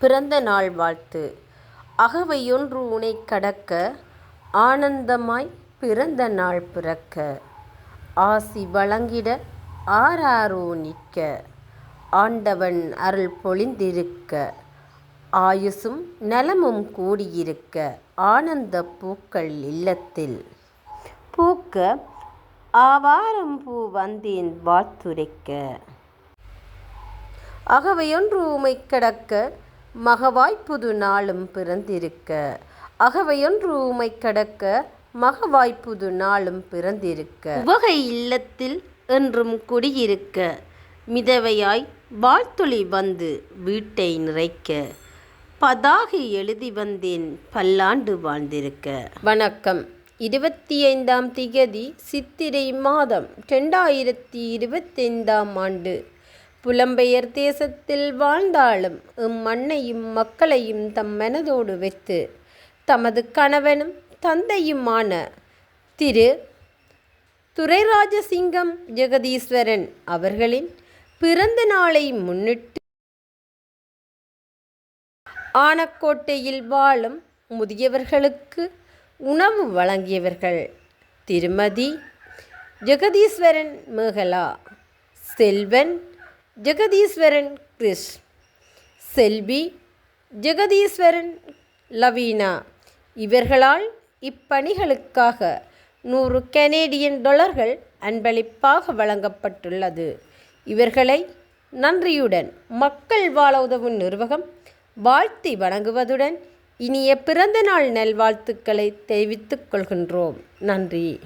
பிறந்த நாள் வாழ்த்து. அகவையொன்று உனை கடக்க ஆனந்தமாய் பிறந்த நாள் பிறக்க. ஆசி வழங்கிட ஆராரோ நிற்க ஆண்டவன் அருள் பொழிந்திருக்க. ஆயுசும் நலமும் கூடியிருக்க ஆனந்தப் பூக்கள் இல்லத்தில். பூக்க ஆவாரம் பூ வந்தேன் வாழ்த்துரைக்க. அகவையொன்று உமை கடக்க மகவாய்ப் புது நாளும் பிறந்திருக்க. அகவையொன்று உமைக் கடக்க மகவாய்ப் புது நாளும் பிறந்திருக்க. உவகை இல்லத்தில் என்றும் குடியிருக்க. மிதவையாய் வாழ்த்துளி வந்து வீட்டை நிறைக்க. பதாகை எழுதி வந்தேன் பல்லாண்டு வாழ்ந்திருக்க. வணக்கம். இருபத்தி ஐந்தாம் திகதி சித்திரை மாதம் ரெண்டாயிரத்தி இருபத்தைந்தாம் ஆண்டு புலம்பெயர் தேசத்தில் வாழ்ந்தாலும் இம்மண்ணையும் மக்களையும் தம் மனதோடு வைத்து தமது கணவனும் தந்தையுமான திரு துரைராஜசிங்கம் ஜெகதீஸ்வரன் அவர்களின் பிறந்த நாளை முன்னிட்டு ஆனக்கோட்டையில் வாழும் முதியவர்களுக்கு உணவு வழங்கியவர்கள் திருமதி ஜெகதீஸ்வரன் மேகலா செல்வன் ஜெகதீஸ்வரன் கிறிஸ். செல்வி ஜெகதீஸ்வரன் லவீனா. இவர்களால் இப்பணிகளுக்காக நூறு கனேடியன் டாலர்கள் அன்பளிப்பாக வழங்கப்பட்டுள்ளது. இவர்களை நன்றியுடன் மக்கள் வாழ உதவும் நிர்வாகம் வாழ்த்தி வணங்குவதுடன் இனிய பிறந்தநாள் நல்வாழ்த்துக்களை தெரிவித்துக் கொள்கின்றோம். நன்றி.